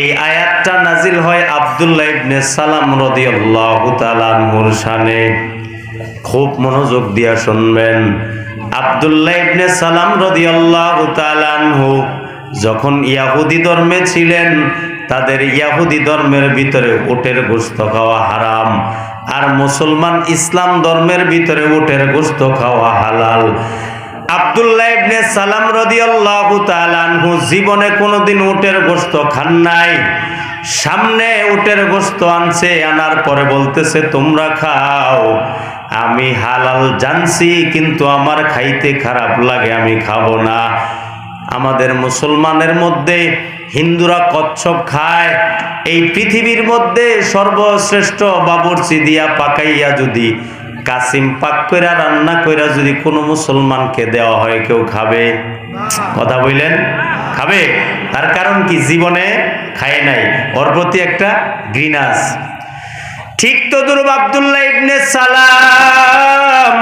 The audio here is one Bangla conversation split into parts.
এই আয়াতটা নাজিল হয় আব্দুল্লাহ ইবনে সালাম রাদিয়াল্লাহু তাআলা শানে খুব মনোযোগ দিয়া শুনবেন। আব্দুল্লাহ ইবনে সালাম রাদিয়াল্লাহু তাআলা আনহু যখন ইয়াহুদি ধর্মে ছিলেন, তাদের ইয়াহুদি ধর্মের ভিতরে উটের গোস্ত খাওয়া হারাম আর মুসলমান ইসলাম ধর্মের ভিতরে উটের গোস্ত খাওয়া হালাল। আব্দুল্লাহ ইবনে সালাম রাদিয়াল্লাহু তাআলা আনহু জীবনে কোনোদিন উটের গোস্ত খান নাই। সামনে উটের গোস্ত আনছে, আনার পরে বলতেছে, তোমরা খাও। আমি হালাল জানছি, কিন্তু আমার খাইতে খারাপ লাগে, আমি খাব না। আমাদের মুসলমানের মধ্যে হিন্দুরা কচ্ছপ খায়। এই পৃথিবীর মধ্যে সর্বশ্রেষ্ঠ বাবরচি দিয়া পাকাইয়া যদি কাসিম পাক কইরা, রান্না কইরা যদি কোনো মুসলমানকে দেওয়া হয়, কেউ খাবে? কথা বললেন? খাবে? তার কারণ কি? জীবনে খায় নাই। ওর প্রতি একটা ঘৃণাস ঠিক তো দুরুব আবদুল্লাহ ইবনে সালাম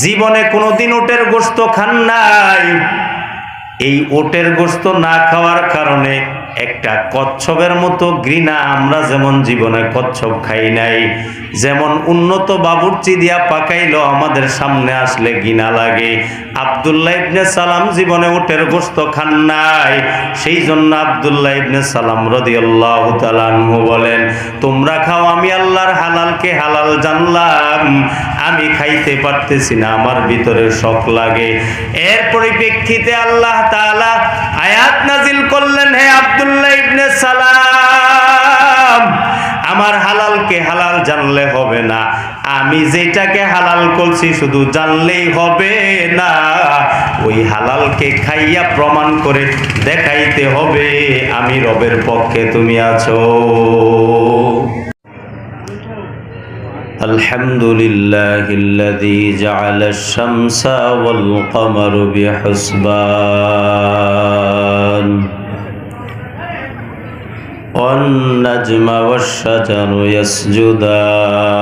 জীবনে কোনোদিন ওটের গোস্ত খান নাই। এই ওটের গোস্ত না খাওয়ার কারণে একটা কচ্ছপের মতো ঘৃণা আমরা যেমন জীবনে কচ্ছপ খাই নাই, যেমন উন্নত বাবুর্চি দিয়া পাকাইলো আমাদের সামনে আসলে ঘৃণা লাগে। আবদুল্লাহ ইবনে সালাম জীবনে ওটের গোস্ত খান নাই সেই জন্য আবদুল্লাহ ইবনে সালাম তাআলা আনহু বলেন, তোমরা খাও, আমি আল্লাহর হালালকে হালাল জানলাম, আমি খাইতে পারতেছি না, আমার ভিতরে শখ লাগে। এর পরিপ্রেক্ষিতে আল্লাহ তাআলা আয়াত নাজিল করলেন, হে আব্দুল্লাহ হালাল করছি শুধু জানলেই হবে না ওই হালালকে খাইয়া প্রমাণ করে দেখাইতে হবে আমি রবের পক্ষে তুমি আছো الحمد لله الذي جعل الشمس والقمر بحسبان والنجم والشجر يسجدان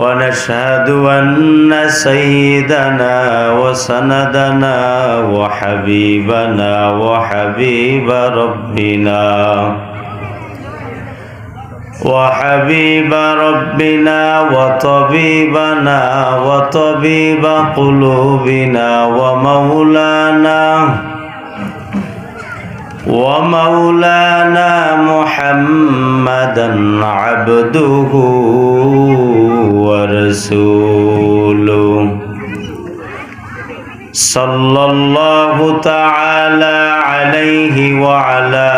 ونشهد أن سيدنا وسندنا وحبيبنا وحبيب ربنا وحبيب ربنا وطبيبنا وطبيب قلوبنا ومولانا ومولانا محمدا عبده ورسوله. صلى الله تعالى عليه وعلى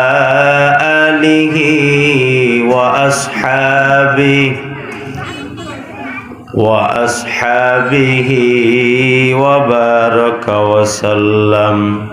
آله وأصحابه وأصحابه وبارك وسلم.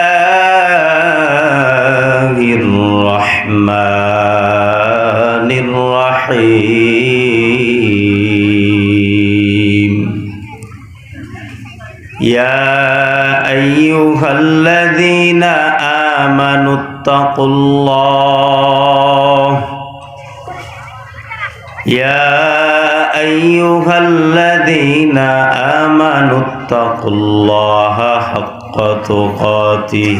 الرحمن الرحيم. يا أيها الذين آمنوا اتقوا الله. يا أيها الذين آمنوا اتقوا الله حق تقاته.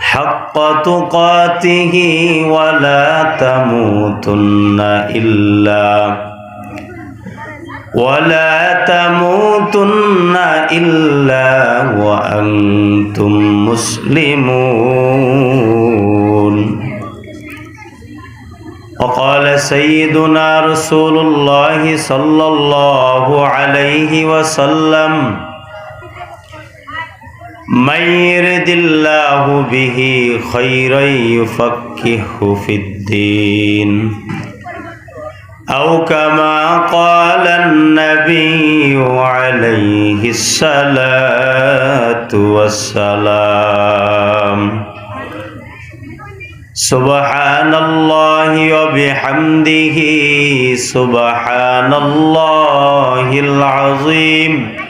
حق تقاته ولا تموتن إلا ولا تموتن إلا وأنتم مسلمون. وقال سيدنا رسول الله صلى الله عليه وسلم من يرد الله به خيرا يفكهه في الدين. أو كما قال النبي عليه الصلاة والسلام. سبحان الله وبحمده سبحان الله العظيم.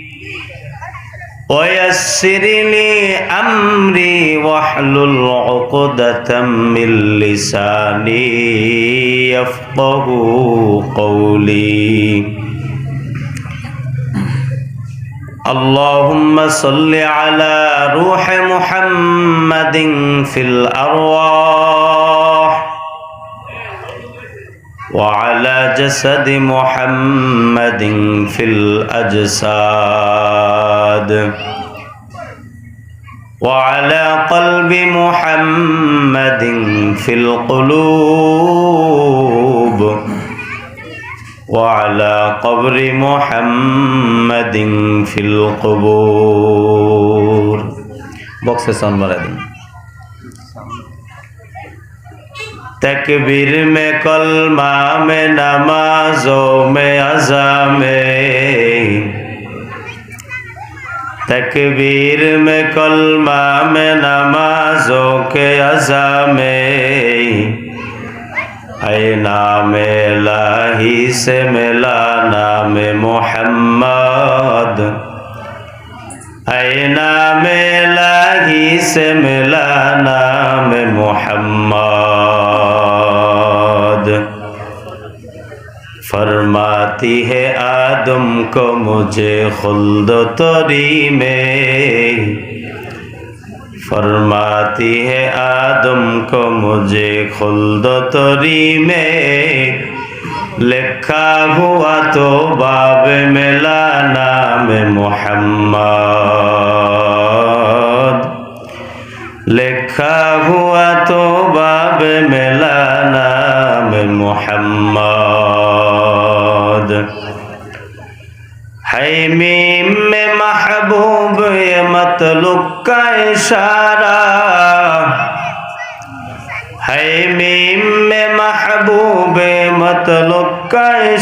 ويسر لي أمري واحلل عقدة من لساني يفقه قولي. اللهم صل على روح محمد في الأرواح. وعلى جسد محمد في الأجساد. وعلى قلب محمد في القلوب. وعلى قبر محمد في القبور. بوكس دیں तकबीर में कलमा में नमाजों में अजा में तकबीर में कलमा में नमाजों के अजा में अय नाम लाही से मिला नाम मोहम्मद। اے نام الہی سے ملا نام محمد۔ فرماتی ہے آدم کو مجھے خلد و تری میں۔ فرماتی ہے آدم کو مجھے خلد و تری میں۔ লেখা হুয়া তো বাবে মেলা নামে মোহাম্মদ। লেখা হুয়া তো বাবে মেলা নামে মোহাম্মদ। হাইমিম মে মাহবুব মতলুক কা ইশারা। হাইমিম মে মাহবুব মতলুক ঝুঁকায়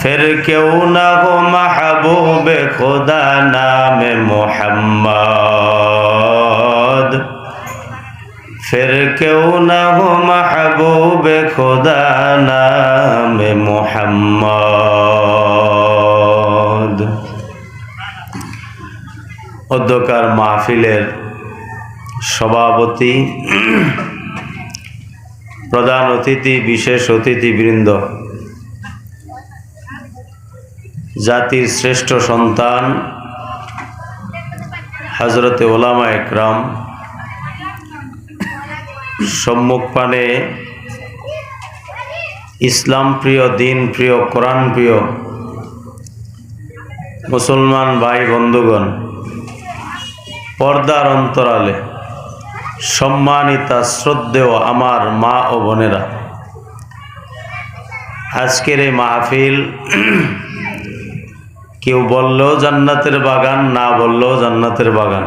ফের কেউ না হো মাহবুবে খোদা নামে মোহাম্মদ। ফের কেউ না হো মাহবুবে খোদা নামে মোহাম্মদ। অধ্যকার মাহফিলের সভাপতি প্রধান অতিথি, বিশেষ অতিথিবৃন্দ। জাতির শ্রেষ্ঠ সন্তান হজরতে ওলামা একরাম। সম্মুখ পানে ইসলাম প্রিয়, দিন প্রিয়, কোরআন প্রিয়। মুসলমান ভাই বন্ধুগণ, পর্দার অন্তরালে সম্মানিতা শ্রদ্ধেয় আমার মা ও বোনেরা। আজকের এই মাহফিল কেউ বললেও জান্নাতের বাগান, না বললেও জান্নাতের বাগান।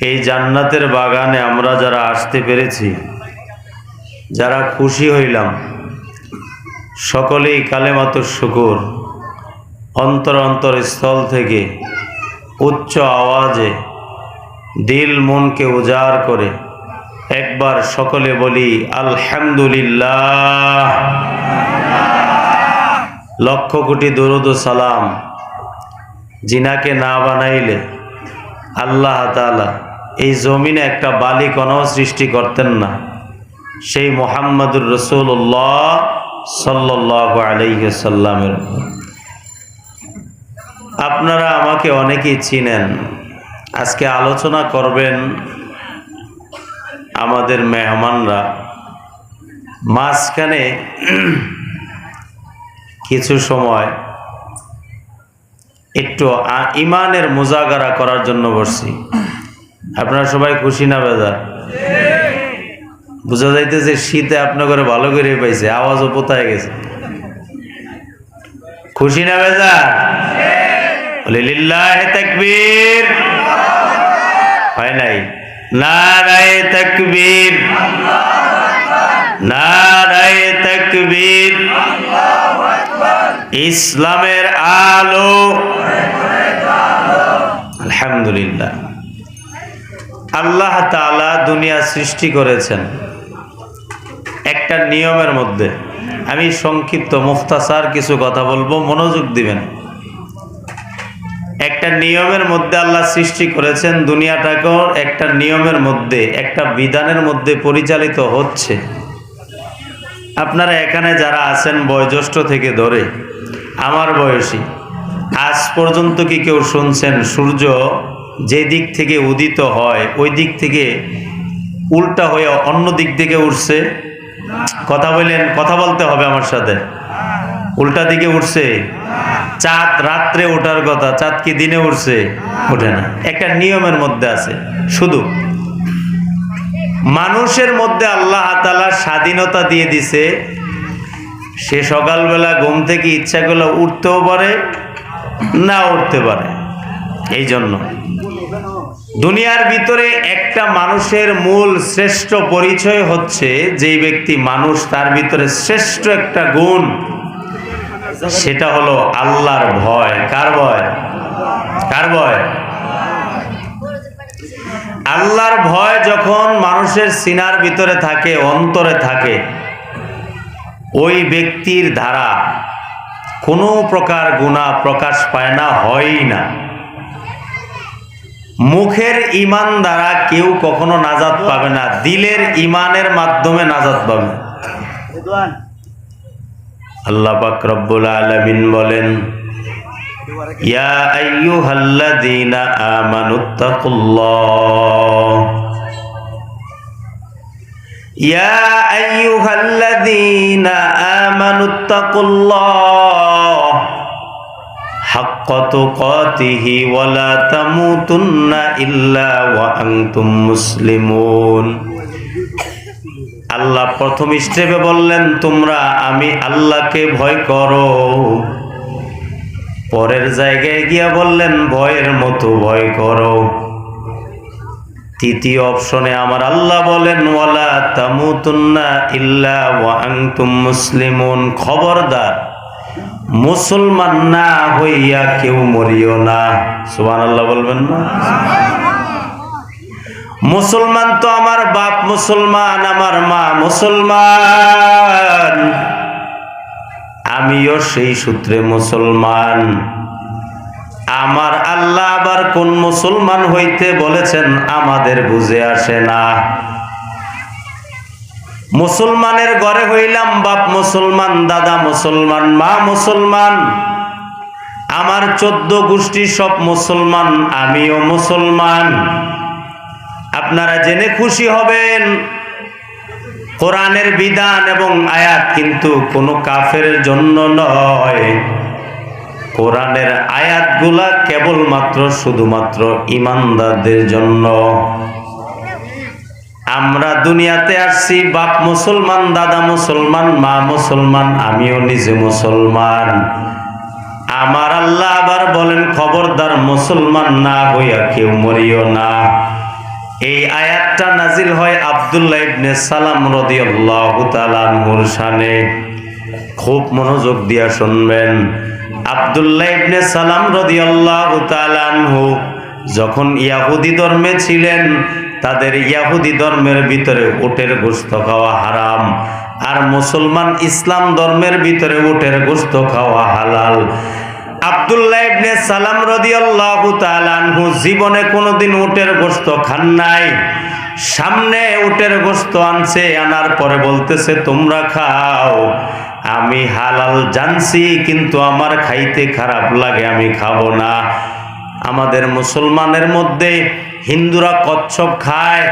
এই জান্নাতের বাগানে আমরা যারা আসতে পেরেছি, যারা খুশি হইলাম, সকলেই কালেমাতুর শুকুর। অন্তর অন্তর স্থল থেকে উচ্চ আওয়াজে দিল মনকে উজাড় করে। একবার সকলে বলি, আলহামদুলিল্লাহ। লক্ষ কোটি দরুদ সালাম। জিনাকে না বানাইলে আল্লাহ তাআলা এই জমিনে একটা বালিকণাও সৃষ্টি করতেন না। সেই মোহাম্মদুর রসুল্লাহ সাল্লাহ আলাইসাল্লামের আপনারা আমাকে অনেকেই চিনেন। আজকে আলোচনা করবেন আমাদের মেহমানরা। মাঝখানে কিছু সময় একটু ইমানের মোজাগারা করার জন্য বসছি। আপনারা সবাই খুশি না বেজার? বোঝা যাইতেছে শীতে আপনার ভালো করে পাইছে, আওয়াজও পোতায় গেছে। খুশি না বেজার? তাকবীর। হয় নাই? ইসলামের আলো। আলহামদুলিল্লাহ। আল্লাহ তাআলা দুনিয়া সৃষ্টি করেছেন একটা নিয়মের মধ্যে। আমি সংক্ষিপ্ত মুফতাসার কিছু কথা বলব, মনোযোগ দিবেন। একটা নিয়মের মধ্যে আল্লাহ সৃষ্টি করেছেন দুনিয়াটাকেও একটা নিয়মের মধ্যে, একটা বিধানের মধ্যে পরিচালিত হচ্ছে। আপনারা এখানে যারা আছেন বয়োজ্যেষ্ঠ থেকে ধরে, আমার বয়সী, আজ পর্যন্ত কি কেউ শুনছেন সূর্য যে দিক থেকে উদিত হয়, ওই দিক থেকে উল্টা হয়ে অন্য দিক থেকে উঠছে? কথা বললেন কথা বলতে হবে আমার সাথে। উল্টা দিকে উঠছে? চাঁদ রাত্রে ওঠার কথা, চাঁদ কি দিনে উঠছে? ওঠে না। একটা নিয়মের মধ্যে আছে। শুধু মানুষের মধ্যে আল্লাহ তালা স্বাধীনতা দিয়ে দিছে, সে সকালবেলা ঘুম থেকে ইচ্ছা করলে উঠতেও পারে, না উঠতে পারে। এই জন্য দুনিয়ার ভিতরে একটা মানুষের মূল শ্রেষ্ঠ পরিচয় হচ্ছে যেই ব্যক্তি মানুষ, তার ভিতরে শ্রেষ্ঠ একটা গুণ সেটা হলো আল্লাহর ভয়। কার ভয়? কার ভয়? আল্লাহর ভয় যখন মানুষের সিনার ভিতরে থাকে, অন্তরে থাকে, ওই ব্যক্তির ধারা কোনো প্রকার গুণা প্রকাশ পায় না, হয়ই না। মুখের ইমান দ্বারা কেউ কখনো নাজাত পাবে না, দিলের ইমানের মাধ্যমে নাজাত পাবে। আল্লাহ পাক রব্বুল আলামিন বলেন, ইয়া আইয়ুহাল্লাযীনা আমানুত্তাকুল্লাহ ইয়া আইয়ুহাল্লাযীনা আমানুত্তাকুল্লাহ ওয়া লা তামুতুন্না ইল্লা ওয়া আনতুম মুসলিমুন। আল্লাহ প্রথম স্টেপে বললেন, তোমরা আমি আল্লাহকে ভয় করো। পরের জায়গায় গিয়া বললেন, ভয়ের মতো ভয় করো। তৃতীয় অপশনে আমার আল্লাহ বলেন, ওয়ালা তামুতুন্না ইল্লা ওয়া আনতুম মুসলিমুন। খবরদার, মুসলমান না হইয়া কেউ মরিও না। সুবহানাল্লাহ বলবেন না? মুসলমান তো আমার বাপ মুসলমান, আমার মা মুসলমান। আমিও সেই সূত্রে মুসলমান। আমার আল্লাহ আবার কোন মুসলমান হইতে বলেছেন আমাদের বুঝে আসে না। মুসলমানের ঘরে হইলাম বাপ মুসলমান, দাদা মুসলমান, মা মুসলমান। আমার চোদ্দ গোষ্ঠী সব মুসলমান, আমিও মুসলমান। আপনারা জেনে খুশি হবেন, কোরআনের বিধান এবং আয়াত কিন্তু কোনো কাফের জন্য নয়। কোরআনের আয়াতগুলা কেবলমাত্র শুধুমাত্র ইমানদারদের জন্য। আমরা দুনিয়াতে আসছি, বাপ মুসলমান, দাদা মুসলমান, মা মুসলমান, আমিও নিজে মুসলমান। আমার আল্লাহ আবার বলেন, খবরদার মুসলমান না হইয়া কেউ মরিও না। এই আয়াতটা নাজিল হয় আব্দুল্লাহ ইবনে সালাম রাদিয়াল্লাহু তাআলা শানে। খুব মনোযোগ দিয়া শুনবেন। আব্দুল্লাহ ইবনে সালাম রাদিয়াল্লাহু তাআলা আনহু যখন ইয়াহুদি ধর্মে ছিলেন, তাদের ইয়াহুদি ধর্মের ভিতরে উটের গোস্ত খাওয়া হারাম আর মুসলমান ইসলাম ধর্মের ভিতরে উটের গোস্ত খাওয়া হালাল। আব্দুল্লাহ ইবনে সালাম রাদিয়াল্লাহু তাআলা আনহু জীবনে কোনোদিন উটের গোস্ত খান নাই। সামনে উটের গোস্ত আনছে, আনার পরে বলতেছে, তোমরা খাও। আমি হালাল জানছি, কিন্তু আমার খাইতে খারাপ লাগে, আমি খাব না। আমাদের মুসলমানের মধ্যে হিন্দুরা কচ্ছপ খায়।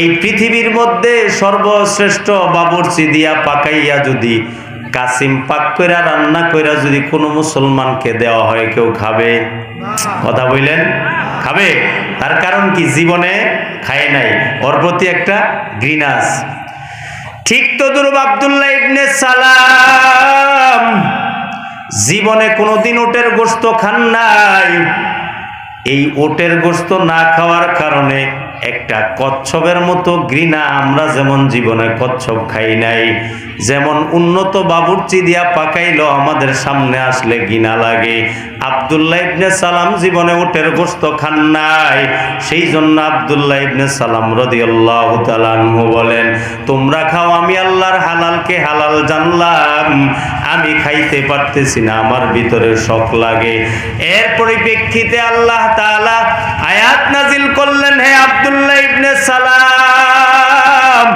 এই পৃথিবীর মধ্যে সর্বশ্রেষ্ঠ বাবরচি দিয়া পাকাইয়া যদি কাসিম পাক কইরা, রান্না কইরা যদি কোনো মুসলমানকে দেওয়া হয়, কেউ খাবে? কথা বললেন? খাবে? তার কারণ কি? জীবনে খায় নাই। ওর প্রতি একটা ঘৃণাস ঠিক তো দুরুব আব্দুল্লাহ ইবনে সালাম জীবনে কোনোদিন ওটের গোস্ত খান নাই। এই ওটের গোস্ত না খাওয়ার কারণে একটা কচ্ছপের মতো ঘৃণা আমরা যেমন জীবনে কচ্ছপ খাই নাই, যেমন উন্নত বাবুর্চি দিয়া পাকাইলো আমাদের সামনে আসলে ঘৃণা লাগে। আবদুল্লাহ ইবনে সালাম জীবনে ওটের গোস্ত খান নাই, সেই জন্য আবদুল্লাহ ইবনে সালাম রদিয়াল্লাহু তাআলা আনহু বলেন, তোমরা খাও, আমি আল্লাহর হালালকে হালাল জানলাম, আমি খাইতে পারতেছি না, আমার ভিতরে শখ লাগে। এর পরিপ্রেক্ষিতে আল্লাহ তাআলা আয়াত নাজিল করলেন, হে আব্দুল্লাহ ইবনে সালাম,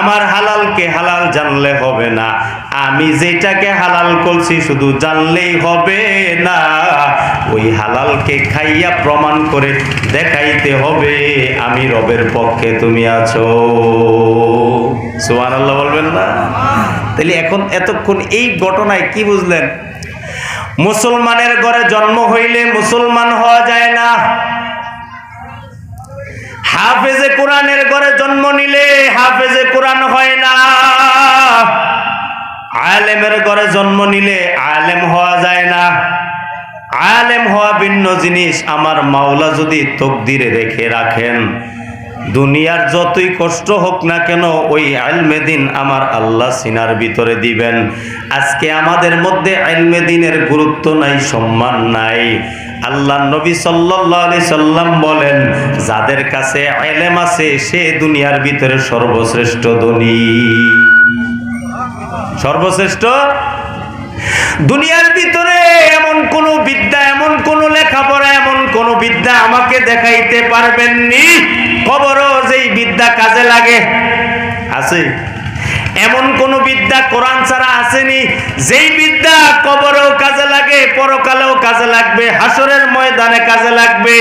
আমার হালালকে হালাল জানলে হবে না। আমি যেটাকে হালাল করছি শুধু জানলেই হবে না। ওই হালালকে খাইয়া প্রমাণ করে দেখাইতে হবে। আমি রবের পক্ষে তুমি আছো। সুবহানাল্লাহ আল্লাহ বলবেন না? তাহলে এখন এতক্ষণ এই ঘটনায় কি বুঝলেন? মুসলমানের ঘরে জন্ম হইলে মুসলমান হওয়া যায় না। হাফেজে কোরআনের ঘরে জন্ম নিলে হাফেজে কোরআন হয় না। আলেমের ঘরে জন্ম নিলে আলেম হওয়া যায় না। আলেম হওয়া ভিন্ন জিনিস। আমার মাওলা যদি তকদিরে রেখে রাখেন, দুনিয়ার যতই কষ্ট হোক না কেন ওই আলমে দিন আমার আল্লাহ সিনার ভিতরে দিবেন। আজকে আমাদের মধ্যে আলমে দিনের গুরুত্ব নাই, সম্মান নাই। আল্লাহ নবী সাল্লি সাল্লাম বলেন, যাদের কাছে এলেম আছে, সে দুনিয়ার ভিতরে সর্বশ্রেষ্ঠ ধনী। সর্বশ্রেষ্ঠ? দুনিয়ার ভিতরে এমন কোন বিদ্যা, এমন কোন লেখাপড়া, এমন কোন বিদ্যা আমাকে দেখাইতে পারবেননি? খবরও যেই বিদ্যা কাজে লাগে। আছে? এমন কোন বিদ্যা কোরআন ছাড়া আসেনি। যেই বিদ্যা কবরেও কাজে লাগে, পরকালেও কাজে লাগবে হাসরের ময়দানে কাজে লাগবে।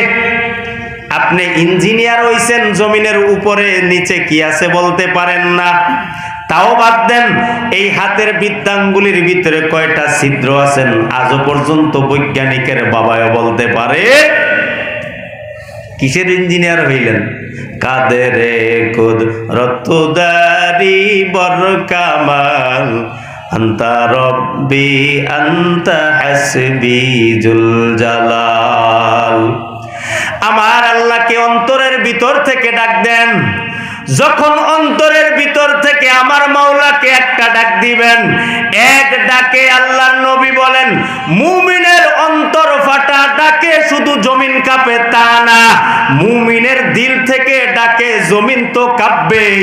আপনি ইঞ্জিনিয়ার হইছেন, জমিনের উপরে নিচে কি আছে বলতে পারেন না। তাও বাদ দেন, এই হাতের বিদ্যাঙ্গুলির ভিতরে কয়টা ছিদ্র আছেন আজও পর্যন্ত বৈজ্ঞানিকের বাবাও বলতে পারে, কিসের ইঞ্জিনিয়ার হইলেন? কাদের কুদ রতুদারি বর কামাল। আন্তা রব্বি, আন্তা হাসবি জুল জালাল আমার আল্লাহকে অন্তরের ভিতর থেকে ডাক দেন। যখন অন্তরের ভিতর থেকে আমার মাওলাকে একটা ডাক দিবেন। এক ডাকে আল্লাহর নবী বলেন, মুমিনের অন্তর ফাটা ডাকে শুধু জমিন কাঁপে তা না। মুমিনের দিল থেকে ডাকে জমিন তো কাঁপবেই।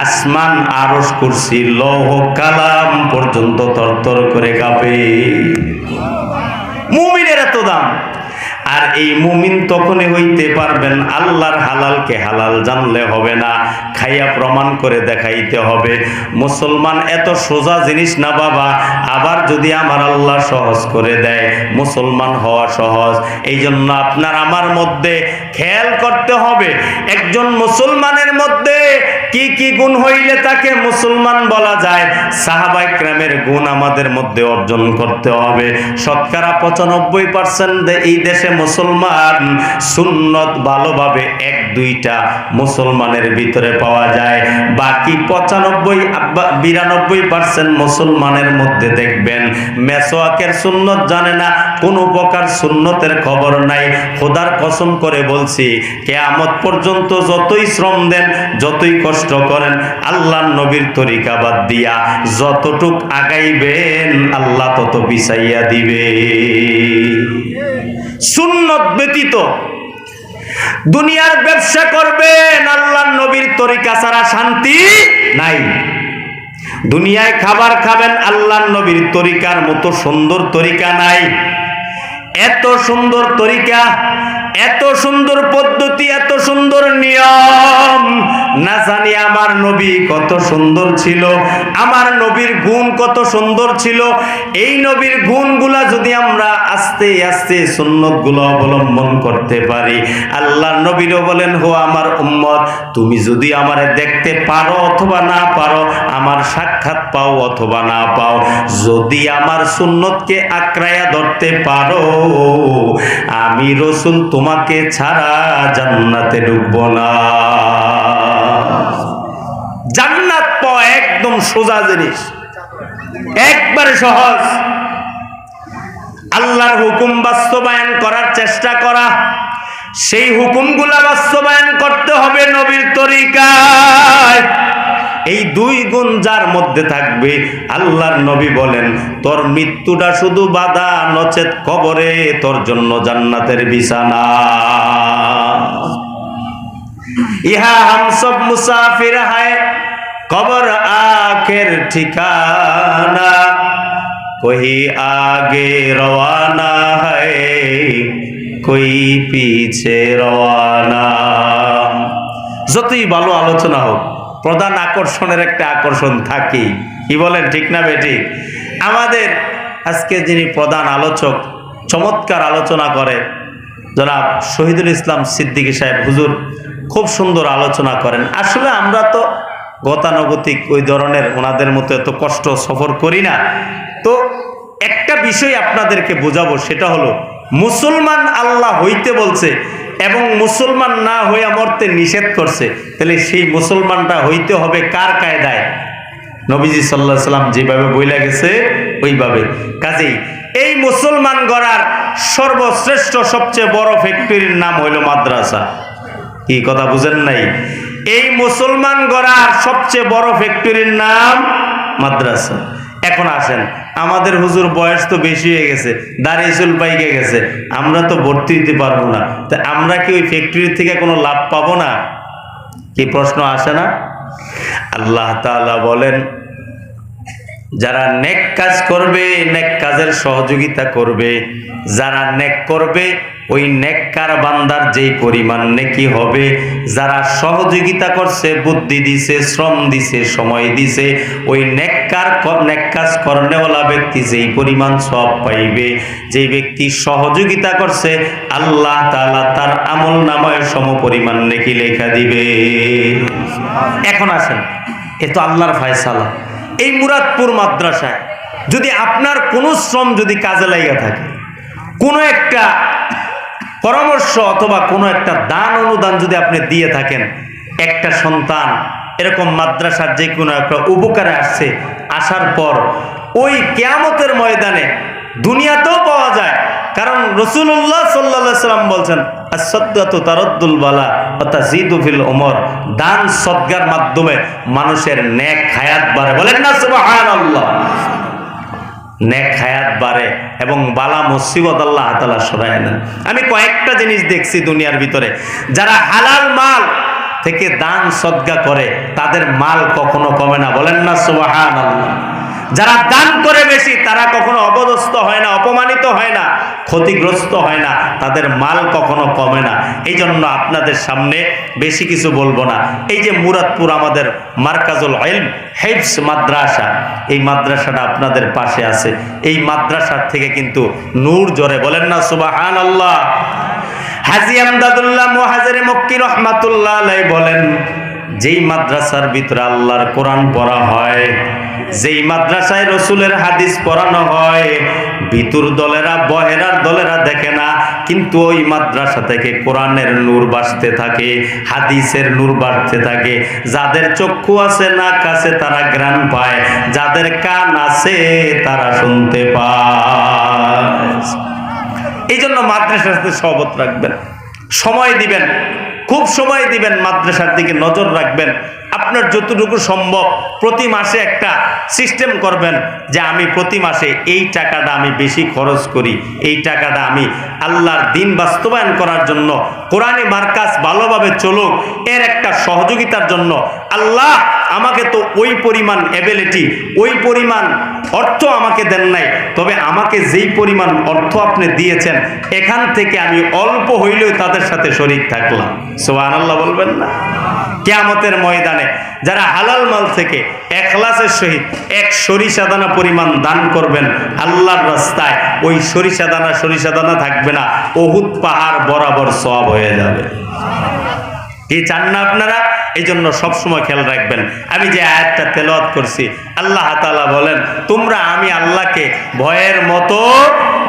আসমান আরস কুরসি, লৌহ, কালাম পর্যন্ত তরতর করে কাঁপে। মুমিনের এত দাম। আর এই মুমিন তখনই হইতে পারবেন, আল্লাহর হালালকে হালাল জানলে হবে না, খাইয়া প্রমাণ করে দেখাইতে হবে। মুসলমান এত সোজা জিনিস না বাবা, আবার যদি আমার আল্লাহ সহজ করে দেয়, মুসলমান হওয়া সহজ। এই জন্য আপনার আমার মধ্যে খেয়াল করতে হবে, একজন মুসলমানের মধ্যে কি কি গুণ হইলে তাকে মুসলমান বলা যায় সাহাবাই ক্রামের গুণ আমাদের মধ্যে অর্জন করতে হবে। শতকরা পঁচানব্বই পার্সেন্ট এই দেশে মুসলমান সুন্নত ভালোভাবে এক দুইটা মুসলমানের ভিতরে পাওয়া যায়। বাকি পঁচানব্বই বিরানব্বই পার্সেন্ট মুসলমানের মধ্যে দেখবেন মেসোয়াকের সুন্নত জানে না, কোনো প্রকার সুন্নতের খবর নাই। খোদার কসম করে বলছি, কেয়ামত পর্যন্ত যতই শ্রম দেন, যতই কষ্ট করেন আল্লাহ নবীর তরিকা বাদ দিয়া যতটুক আগাইবেন, আল্লাহ তত বিছাইয়া দিবে। সুন্নত ব্যতীত। দুনিয়ার ব্যবসা করবেন আল্লাহ নবীর তরিকা ছাড়া শান্তি নাই। দুনিয়ায় খাবার খাবেন আল্লাহ নবীর তরিকার মতো সুন্দর তরিকা নাই। এত সুন্দর তরিকা এত সুন্দর পদ্ধতি, এত সুন্দর নিয়ম। না জানি আমার নবী কত সুন্দর ছিল, আমার নবীর গুণ কত সুন্দর ছিল। এই নবীর গুণগুলা যদি আমরা আস্তে আস্তে সুন্নতগুলো অবলম্বন করতে পারি, আল্লাহ নবীরও বলেন হো আমার উম্মত, তুমি যদি আমারে দেখতে পারো অথবা না পারো, আমার সাক্ষাৎ পাও অথবা না পাও, যদি আমার সুন্নতকে আক্রায়া ধরতে পারো, আমি রসুল তোমাকে ছাড়া জান্নাতে ডুববো না। জান্নাত পাওয়া একদম সোজা জিনিস। একবারে সহজ। আল্লাহর হুকুম বাস্তবায়ন করার চেষ্টা করা। সেই হুকুমগুলা বাস্তবায়ন করতে হবে নবীর তরিকায়। এই দুই গুণ যার মধ্যে থাকবে, আল্লাহর নবী বলেন, তোর মৃত্যুটা শুধু বাধা, নচেত কবরে, তোর জন্য জান্নাতের বিছানা। ইহা হামসব মুসাফির হায়, কবর আখের ঠিকানা। কহি আগে রওয়ানা হয় কই পিছে রওয়ানা। যতই ভালো আলোচনা হোক, প্রধান আকর্ষণের একটা আকর্ষণ থাকে কি বলেন, ঠিক না বেটি আমাদের আজকে যিনি প্রধান আলোচক, চমৎকার আলোচনা করে, জনাব শহীদুল ইসলাম সিদ্দিকী সাহেব, হুজুর, খুব সুন্দর আলোচনা করেন। আসলে আমরা তো গতানুগতিক ওই ধরনের ওনাদের মতো এত কষ্ট সফর করি না। তো একটা বিষয় আপনাদেরকে বোঝাবো, সেটা হলো মুসলমান আল্লাহ হইতে বলছে এবং মুসলমান না হইয়া মরতে নিষেধ করছে। তাহলে সেই মুসলমানটা হইতে হবে কার কায়দায়? নবীজি সাল্লাহ সাল্লাম যেভাবে বইলা গেছে, ওইভাবে। কাজেই এই মুসলমান গড়ার সর্বশ্রেষ্ঠ, সবচেয়ে বড় ফ্যাক্টরির নাম হইল মাদ্রাসা। কি কথা বুঝেন নাই? এই মুসলমান গড়ার সবচেয়ে বড় ফ্যাক্টরির নাম মাদ্রাসা। এখন আসেন। আমাদের হুজুর বয়স তো বেশি হয়ে গেছে, দাঁড়িয়ে চুল পাইকে গেছে। আমরা তো ভর্তি দিতে পারব না। তা আমরা কি ওই ফ্যাক্টরির থেকে কোনো লাভ পাবো না? কি প্রশ্ন আসে না? আল্লাহ তালা বলেন যারা নেক কাজ করবে, নেক কাজের সহযোগিতা করবে। যারা নেক করবে, ওই নেককার বান্দার যেই পরিমাণ নেকি হবে। যারা সহযোগিতা করছে, বুদ্ধি দিছে, শ্রম দিছে, সময় দিছে, ওই নেককার নেক কাজ করনেওয়ালা ব্যক্তি যেই পরিমাণ সব পাইবে, যেই ব্যক্তি সহযোগিতা করছে, আল্লাহ তালা তার আমল নামায় সম পরিমাণ নেকি লেখা দিবে। এখন আসেন, এ তো আল্লাহর ফায়সালা। এই মুরাদপুর মাদ্রাসায় যদি আপনার কোনো শ্রম যদি কাজে লাগা থাকে, কোনো একটা পরামর্শ অথবা কোনো একটা দান অনুদান যদি আপনি দিয়ে থাকেন, একটা সন্তান এরকম মাদ্রাসার যে কোনো একটা উপকারে আসছে, আসার পর ওই কেয়ামতের ময়দানে দুনিয়াতেও পাওয়া যায় কারণ রসুল্লাহ সাল্লা সাল্লাম বলছেন বালা অর্থাৎ ওমর দান মাধ্যমে মানুষের হায়াত বাড়ে। বলেন না নেক হায়াত বাড়ে এবং বালা মুসিবত আল্লাহ আমি কয়েকটা জিনিস দেখছি দুনিয়ার ভিতরে। যারা হালাল মাল থেকে দান সদ্গা করে, তাদের মাল কখনো কমে না। বলেন না সুবাহান আল্লাহ যারা দান করে বেশি, তারা কখনো অবদস্ত হয় না, অপমানিত হয় না, ক্ষতিগ্রস্ত হয় না, তাদের মাল কখনো কমে না। এই জন্য আপনাদের সামনে বেশি কিছু বলব না। এই যে মুরাদপুর আমাদের মার্কাজুল আইল হেফস মাদ্রাসা, এই মাদ্রাসাটা আপনাদের পাশে আছে। এই মাদ্রাসার থেকে কিন্তু নূর জোরে বলেন না সুবাহান আল্লাহ হাজি আমদাদুল্লাহ মহাজারে মক্কি রহমাতুল্লাহ বলেন যেই মাদ্রাসার ভিতরে আল্লাহর কোরআন পড়া হয়, যেই মাদ্রাসায় রসুলের হাদিস পড়ানো হয়, ভিতুর দলেরা, বহেরার দলেরা দেখে না, কিন্তু ওই মাদ্রাসা থেকে কোরআনের নূর বাসতে থাকে, হাদিসের নূর বাড়তে থাকে। যাদের চক্ষু আছে না কাছে তারা গ্রাম পায়। যাদের কান আছে, তারা শুনতে পায়। এই জন্য মাদ্রাসার সাথে সহবত রাখবেন। সময় দিবেন। খুব সময় দিবেন মাদ্রাসার দিকে নজর রাখবেন। আপনার যতটুকু সম্ভব প্রতি মাসে একটা সিস্টেম করবেন যে আমি প্রতি মাসে এই টাকাটা আমি বেশি খরচ করি, এই টাকাটা আমি আল্লাহর দিন বাস্তবায়ন করার জন্য, কোরআনে মার্কাস ভালোভাবে চলুক, এর একটা সহযোগিতার জন্য আল্লাহ আমাকে তো ওই পরিমাণ অ্যাবিলিটি ওই পরিমাণ অর্থ আমাকে দেন নাই, তবে আমাকে যেই পরিমাণ অর্থ আপনি দিয়েছেন, এখান থেকে আমি অল্প হইলেও তাদের সাথে শরিক থাকলাম। সোহান আল্লাহ বলবেন না? কেয়ামতের ময়দানে যারা হালাল মাল থেকে একলাসের সহিত এক সরিষা দানা পরিমাণ দান করবেন, আল্লাহর রাস্তায় ওই সরিষা দানা সরিষা দানা থাকবে না অহুত পাহাড় বরাবর সব হয়ে যাবে। কি চান না আপনারা? এই জন্য সবসময় খেয়াল রাখবেন। আমি যে আয়াতটা তেলাওয়াত করছি, আল্লাহ তাআলা বলেন, তোমরা আমি আল্লাহকে ভয়ের মতো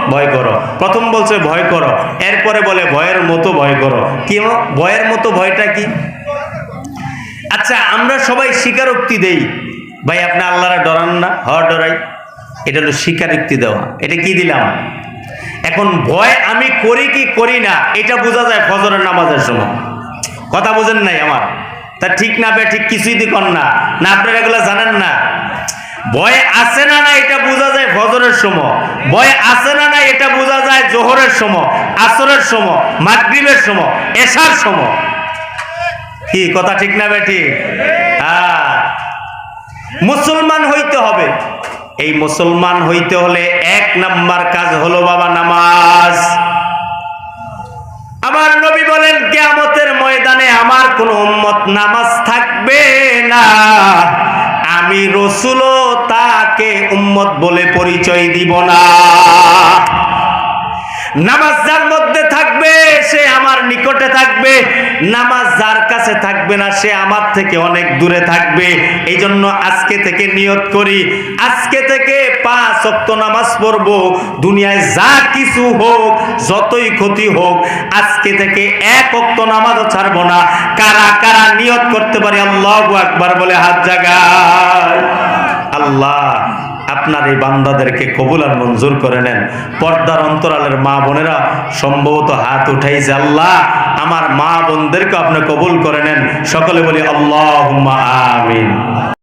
ভয় করো। প্রথম বলছে, ভয় করো। এরপরে বলে, ভয়ের মতো ভয় করো। কি ম- ভয়ের মতো ভয়টা কি? আচ্ছা আমরা সবাই স্বীকারোক্তি দেই। ভাই, আপনি আল্লাহরা ডরান না হ ডরাই। এটা হলো স্বীকারোক্তি দেওয়া। এটা কি দিলাম? এখন ভয় আমি করি কি করি না, এটা বোঝা যায় ফজরের নামাজের সময়। কথা বোঝেন নাই আমার? তা ঠিক না বে ঠিক কিছুই দিকন না। না, আপনারা এগুলো জানেন না। ভয় আছে না না, এটা বোঝা যায় ফজরের সময়। ভয় আছে না না, এটা বোঝা যায় জোহরের সময়, আসরের সময়, মাগরিবের সময়, এশার সময়। কি, কথা ঠিক না বেটি হ্যাঁ। মুসলমান হইতে হবে। এই মুসলমান হইতে হলে এক নাম্বার কাজ হলো বাবা নামাজ। আমার নবী বলেন, কেয়ামতের ময়দানে আমার কোন উম্মত নামাজ থাকবে না। আমি রসুলও তাকে উম্মত বলে পরিচয় দিব না। নামাজ যার মধ্যে থাকবে, সে আমার নিকটে থাকবে, নামাজ যার কাছে থাকবে না, সে আমার থেকে অনেক দূরে থাকবে। এই জন্য আজকে থেকে নিয়ত করি, আজকে থেকে পাঁচ অক্ত নামাজ পড়ব। দুনিয়ায় যা কিছু হোক, যতই ক্ষতি হোক, আজকে থেকে এক অক্ত নামাজও ছাড়বো না। কারা কারা নিয়ত করতে পারি, আল্লাহ আকবার বলে হাত জাগায়। আল্লাহ। আপনার এই বান্দাদেরকে কবুল আর মঞ্জুর করে নেন। পর্দার অন্তরালের মা বোনেরা সম্ভবত হাত উঠাইছে, আল্লাহ, আমার মা বোনদেরকে আপনি কবুল করে নেন। সকলে বলি আল্লাহ আমিন।